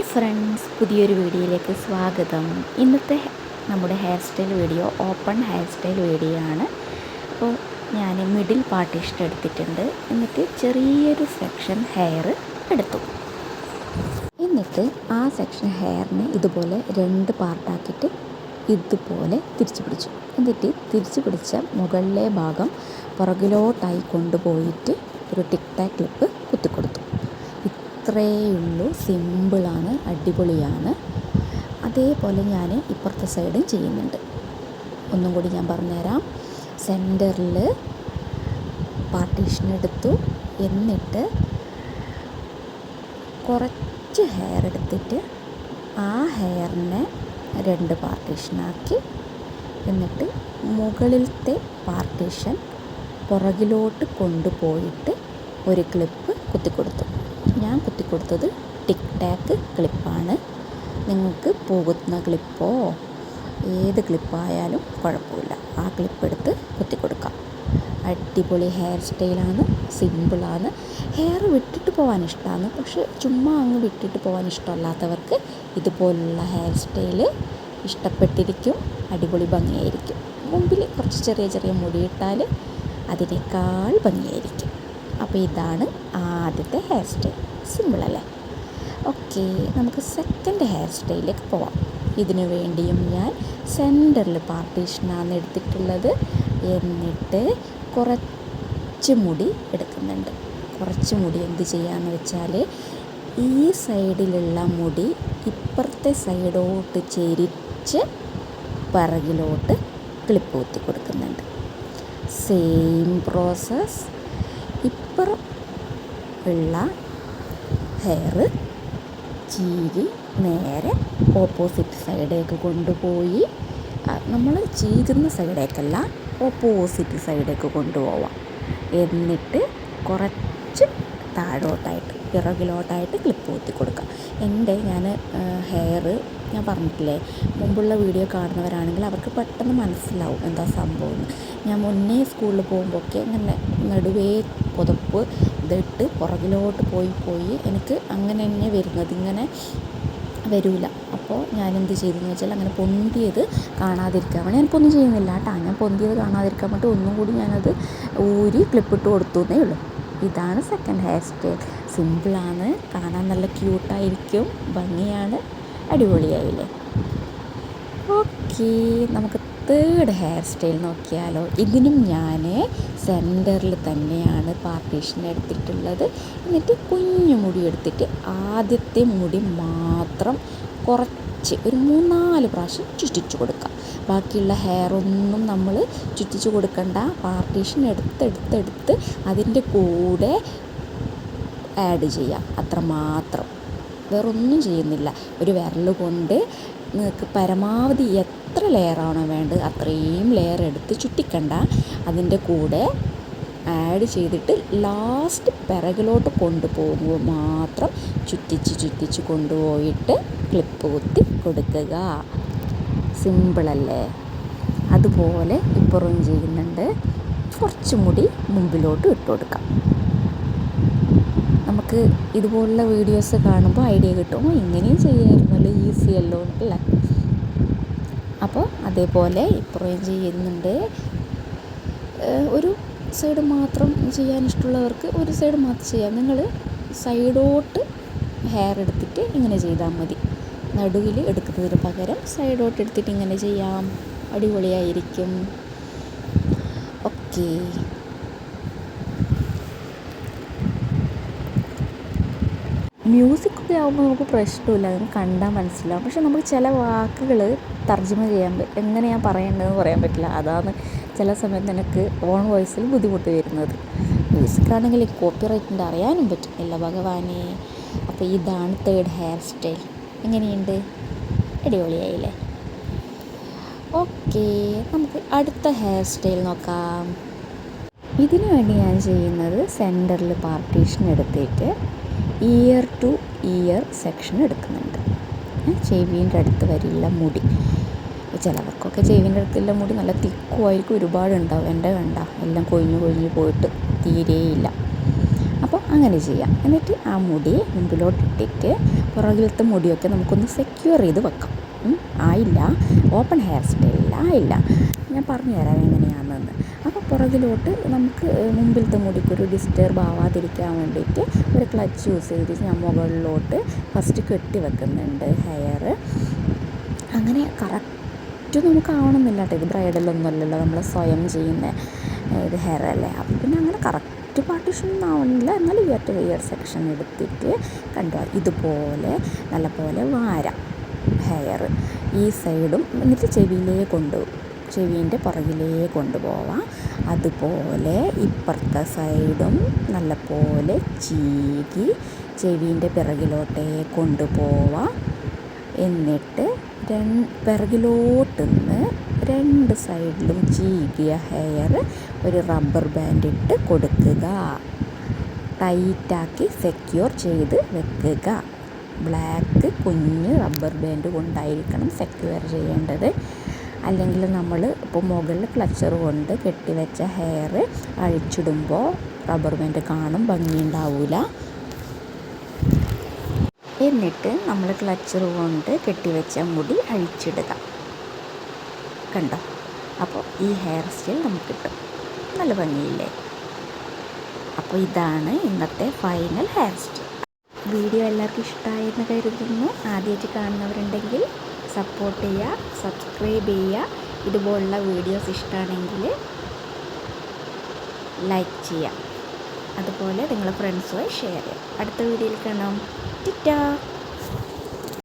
Hi friends പുതിയൊരു വീഡിയോയിലേക്ക് സ്വാഗതം. ഇന്നത്തെ നമ്മുടെ hair style video open hair style video ആണ്. അപ്പോൾ ഞാൻ മിഡിൽ പാർട്ടീഷൻ എടുത്തിട്ടുണ്ട് എന്നിട്ട് ചെറിയൊരു സെക്ഷൻ ഹെയർ എടുത്തു. എന്നിട്ട് ആ സെക്ഷൻ ഹെയറിനെ ഇതുപോലെ രണ്ട് പാർട്ടാക്കിയിട്ട് ഇതുപോലെ തിരിച്ചു പിടിച്ചു. എന്നിട്ട് തിരിച്ചു പിടിച്ച മുകളിലെ ഭാഗം പുറകിലോട്ടായി കൊണ്ടുപോയിട്ട് ഒരു ടിക് ടാക് ക്ലിപ്പ് കുത്തിക്കൊടുത്തു. ഇത്രയേ ഉള്ളൂ സിമ്പിളാണ് അടിപൊളിയാണ്. അതേപോലെ ഞാൻ ഇപ്പുറത്തെ സൈഡും ചെയ്യുന്നുണ്ട്. ഒന്നും കൂടി ഞാൻ പറഞ്ഞുതരാം. സെന്ററിൽ പാർട്ടീഷൻ എടുത്തു. എന്നിട്ട് കുറച്ച് ഹെയർ എടുത്തിട്ട് ആ ഹെയറിനെ രണ്ട് പാർട്ടീഷനാക്കി. എന്നിട്ട് മുകളിലത്തെ പാർട്ടീഷൻ പുറകിലോട്ട് കൊണ്ടുപോയിട്ട് ഒരു ക്ലിപ്പ് കുത്തിക്കൊടുത്തു. ഞാൻ കുത്തിക്കൊടുത്തത് ടിക് ടാക്ക് ക്ലിപ്പാണ്. നിങ്ങൾക്ക് പോകുന്ന ക്ലിപ്പോ ഏത് ക്ലിപ്പായാലും കുഴപ്പമില്ല. ആ ക്ലിപ്പ് എടുത്ത് കുത്തിക്കൊടുക്കാം. അടിപൊളി ഹെയർ സ്റ്റൈലാണ് സിമ്പിളാണ്. ഹെയർ വിട്ടിട്ട് പോകാൻ ഇഷ്ടമാണ് പക്ഷെ ചുമ്മാ അങ്ങ് വിട്ടിട്ട് പോകാൻ ഇഷ്ടമല്ലാത്തവർക്ക് ഇതുപോലുള്ള ഹെയർ സ്റ്റൈൽ ഇഷ്ടപ്പെട്ടിരിക്കും. അടിപൊളി ഭംഗിയായിരിക്കും. മുമ്പിൽ കുറച്ച് ചെറിയ ചെറിയ മുടിയിട്ടാൽ അതിനേക്കാൾ ഭംഗിയായിരിക്കും. അപ്പോൾ ഇതാണ് ആദ്യത്തെ ഹെയർ സ്റ്റൈൽ സിമ്പിളല്ലേ ഓക്കെ നമുക്ക് സെക്കൻഡ് ഹെയർ സ്റ്റൈലിലേക്ക് പോവാം. ഇതിനു വേണ്ടിയും ഞാൻ സെന്ററിൽ പാർട്ടീഷനാണ് എടുത്തിട്ടുള്ളത്. എന്നിട്ട് കുറച്ച് മുടി എടുക്കുന്നുണ്ട്. കുറച്ച് മുടി എന്ത് ചെയ്യാന്ന് വെച്ചാൽ ഈ സൈഡിലുള്ള മുടി ഇപ്പുറത്തെ സൈഡോട്ട് ചെരിച്ച് പിറകിലോട്ട് ക്ലിപ്പ് കുത്തി കൊടുക്കുന്നുണ്ട്. സെയിം പ്രോസസ്സ് ഇപ്പുറം ഉള്ള ഹെയർ ചീകി നേരെ ഓപ്പോസിറ്റ് സൈഡേക്ക് കൊണ്ടുപോയി. നമ്മൾ ചീകുന്ന സൈഡേക്കല്ല ഓപ്പോസിറ്റ് സൈഡേക്ക് കൊണ്ടുപോവാം. എന്നിട്ട് കുറച്ച് താഴോട്ടായിട്ട് പിറകിലോട്ടായിട്ട് ക്ലിപ്പ് കുത്തി കൊടുക്കുക. എന്റെ ഞാൻ ഹെയർ ഞാൻ പറഞ്ഞിട്ടില്ലേ മുമ്പുള്ള വീഡിയോ കാണുന്നവരാണെങ്കിൽ അവർക്ക് പെട്ടെന്ന് മനസ്സിലാവും എന്താ സംഭവം എന്ന്. ഞാൻ മുന്നേ സ്കൂളിൽ പോകുമ്പോഴൊക്കെ ഇങ്ങനെ നടുവേ പുതപ്പ് ഇതിട്ട് പുറകിലോട്ട് പോയി പോയി എനിക്ക് അങ്ങനെ തന്നെ വരുന്നത്. ഇങ്ങനെ വരില്ല അപ്പോൾ ഞാൻ എന്ത് ചെയ്തെന്ന് വെച്ചാൽ അങ്ങനെ പൊന്തിയത് കാണാതിരിക്കാൻ വേണ്ടി. ഞാനിപ്പോൾ ചെയ്യുന്നില്ല കേട്ടോ. ഞാൻ പൊന്തിയത് കാണാതിരിക്കാൻ വേണ്ടി ഒന്നും കൂടി ഞാനത് ഊരി ക്ലിപ്പിട്ട് കൊടുത്തു എന്നേ ഉള്ളൂ. ഇതാണ് സെക്കൻഡ് ഹെയർ സ്റ്റൈൽ സിമ്പിളാണ്. കാണാൻ നല്ല ക്യൂട്ടായിരിക്കും. ഭംഗിയാണ്. അടിപൊളിയായില്ലേ? ഓക്കെ നമുക്ക് തേർഡ് ഹെയർ സ്റ്റൈൽ നോക്കിയാലോ. ഇതിനും ഞാൻ സെന്ററിൽ തന്നെയാണ് പാർട്ടീഷൻ എടുത്തിട്ടുള്ളത്. എന്നിട്ട് കുഞ്ഞു മുടി എടുത്തിട്ട് ആദ്യത്തെ മുടി മാത്രം കുറച്ച് ഒരു മൂന്നാൽ പ്രാവശ്യം ചുറ്റിച്ചു കൊടുക്കാം. ബാക്കിയുള്ള ഹെയർ ഒന്നും നമ്മൾ ചുറ്റിച്ചു കൊടുക്കണ്ട. പാർട്ടീഷൻ എടുത്തെടുത്തെടുത്ത് അതിന്റെ കൂടെ ആഡ് ചെയ്യാം. അത്രമാത്രം. വേറൊന്നും ചെയ്യുന്നില്ല. ഒരു വിരൽ കൊണ്ട് നിങ്ങൾക്ക് പരമാവധി എത്ര ലെയറാണോ വേണ്ടത് അത്രയും ലെയർ എടുത്ത് ചുറ്റിക്കണ്ട. അതിന്റെ കൂടെ ആഡ് ചെയ്തിട്ട് ലാസ്റ്റ് പിറകിലോട്ട് കൊണ്ടുപോകുമ്പോൾ മാത്രം ചുറ്റിച്ച് ചുറ്റിച്ച് കൊണ്ടുപോയിട്ട് ക്ലിപ്പ് കുത്തി കൊടുക്കുക. സിമ്പിളല്ലേ അതുപോലെ ഇപ്പുറം ചെയ്യുന്നുണ്ട്. കുറച്ചും കൂടി മുമ്പിലോട്ട് ഇട്ട് കൊടുക്കാം. നമുക്ക് ഇതുപോലുള്ള വീഡിയോസ് കാണുമ്പോൾ ഐഡിയ കിട്ടും. ഇങ്ങനെയും ചെയ്യാമായിരുന്നല്ലോ ഈസി അല്ലോ അല്ലേ അപ്പോൾ അതേപോലെ ഇപ്പുറം ചെയ്യുന്നുണ്ട്. ഒരു സൈഡ് മാത്രം ചെയ്യാൻ ഇഷ്ടമുള്ളവർക്ക് ഒരു സൈഡ് മാത്രം ചെയ്യാം. നിങ്ങൾ സൈഡോട്ട് ഹെയർ എടുത്തിട്ട് ഇങ്ങനെ ചെയ്താൽ മതി. നടുവിൽ എടുക്കുന്നതിന് പകരം സൈഡോട്ട് എടുത്തിട്ട് ഇങ്ങനെ ചെയ്യാം. അടിപൊളിയായിരിക്കും. ഓക്കേ. മ്യൂസിക്കൊക്കെ ആകുമ്പോൾ നമുക്ക് പ്രശ്നമില്ല. നമുക്ക് കണ്ടാൽ മനസ്സിലാവും. പക്ഷെ നമുക്ക് ചില വാക്കുകൾ തർജമ ചെയ്യാൻ എങ്ങനെയാണ് പറയേണ്ടതെന്ന് പറയാൻ പറ്റില്ല. അതാണ് ചില സമയത്ത് എനിക്ക് ഓൺ വോയിസിൽ ബുദ്ധിമുട്ട് വരുന്നത്. മ്യൂസിക്കാണെങ്കിൽ കോപ്പി റൈറ്റിന്റെ അറിയാനും പറ്റും. ഇല്ല ഭഗവാനെ അപ്പോൾ ഇതാണ് തേർഡ് ഹെയർ സ്റ്റൈൽ എങ്ങനെയുണ്ട്? അടിപൊളിയായില്ലേ? ഓക്കെ നമുക്ക് അടുത്ത ഹെയർ സ്റ്റൈൽ നോക്കാം. ഇതിനു വേണ്ടി ഞാൻ ചെയ്യുന്നത് സെന്ററിൽ പാർട്ടീഷൻ എടുത്തിട്ട് ഇയർ ടു ഇയർ സെക്ഷൻ എടുക്കുന്നുണ്ട്. ചെവീന്റെ അടുത്ത് വരില്ല മുടി. ചിലവർക്കൊക്കെ ചെവീന്റെ അടുത്തുള്ള മുടി നല്ല തിക്കുമായിരിക്കും ഒരുപാട് ഉണ്ടാവും. എന്റെ കണ്ട എല്ലാം കൊഴിഞ്ഞു കൊഴിഞ്ഞു പോയിട്ട് തീരെയില്ല. അപ്പോൾ അങ്ങനെ ചെയ്യാം. എന്നിട്ട് ആ മുടി മുമ്പിലോട്ടിട്ടിട്ട് പുറകിലത്തെ മുടിയൊക്കെ നമുക്കൊന്ന് സെക്യൂർ ചെയ്ത് വെക്കാം. ആയില്ല. ഓപ്പൺ ഹെയർ സ്റ്റൈലില്ല ആയില്ല. ഞാൻ പറഞ്ഞു തരാം എങ്ങനെയാണെന്ന്. അപ്പോൾ പുറകിലോട്ട് നമുക്ക് മുമ്പിലത്തെ മുടിക്കൊരു ഡിസ്റ്റർബ് ആവാതിരിക്കാൻ വേണ്ടിയിട്ട് ഒരു ക്ലച്ച് യൂസ് ചെയ്തിട്ട് ഞാൻ മുകളിലോട്ട് ഫസ്റ്റ് കെട്ടി വെക്കുന്നുണ്ട് ഹെയർ അങ്ങനെ കറക്റ്റ് നമുക്ക് ആവണമെന്നില്ല കേട്ടോ. ഇത് ബ്രൈഡലൊന്നും അല്ലല്ലോ. നമ്മൾ സ്വയം ചെയ്യുന്ന ഇത് ഹെയർ അല്ലേ? അപ്പം പിന്നെ അങ്ങനെ കറക്റ്റ് പാർട്ടീഷൻ ഒന്നും ആവണില്ല എന്നാലും ഈ ഒറ്റ ഇയർ സെക്ഷൻ എടുത്തിട്ട് കണ്ടോ? ഇതുപോലെ നല്ലപോലെ വാരാം. ഹെയർ ഈ സൈഡും എന്നിട്ട് ചെവിയിലേ കൊണ്ട് ചെവീന്റെ പുറകിലേ കൊണ്ടുപോവാം അതുപോലെ ഇപ്പുറത്തെ സൈഡും നല്ലപോലെ ചീകി ചെവീന്റെ പിറകിലോട്ടേ കൊണ്ടുപോവാം എന്നിട്ട് രണ്ട് പിറകിലോട്ടുനിന്ന് രണ്ട് സൈഡിലും ചീകിയ ഹെയർ ഒരു റബ്ബർ ബാൻഡ് ഇട്ട് കൊടുക്കുക. ടൈറ്റാക്കി സെക്യൂർ ചെയ്ത് വെക്കുക. ബ്ലാക്ക് കുഞ്ഞ് റബ്ബർ ബാൻഡ് കൊണ്ടായിരിക്കണം സെക്യൂർ ചെയ്യേണ്ടത്. അല്ലെങ്കിൽ നമ്മൾ ഇപ്പോൾ മുകളിൽ ക്ലച്ചർ കൊണ്ട് കെട്ടിവെച്ച ഹെയർ അഴിച്ചിടുമ്പോൾ റബ്ബർ ബാൻഡ് കാണും ഭംഗിയുണ്ടാവില്ല എന്നിട്ട് നമ്മൾ ക്ലച്ചർ കൊണ്ട് കെട്ടിവെച്ച മുടി അഴിച്ചിടുക. കണ്ടോ? അപ്പോൾ ഈ ഹെയർ സ്റ്റൈൽ നമുക്ക് കിട്ടും. നല്ല ഭംഗിയില്ലേ? അപ്പോൾ ഇതാണ് ഇന്നത്തെ ഫൈനൽ ഹെയർ സ്റ്റൈൽ വീഡിയോ എല്ലാവർക്കും ഇഷ്ടമായെന്ന് കരുതുന്നു. ആദ്യമായിട്ട് കാണുന്നവരുണ്ടെങ്കിൽ സപ്പോർട്ട് ചെയ്യുക സബ്സ്ക്രൈബ് ചെയ്യുക. ഇതുപോലുള്ള വീഡിയോസ് ഇഷ്ടമാണെങ്കിൽ ലൈക്ക് ചെയ്യുക. അതുപോലെ നിങ്ങളുടെ ഫ്രണ്ട്സുമായി ഷെയർ ചെയ്യുക. അടുത്ത വീഡിയോയിൽ കാണാം. ടിറ്റാ!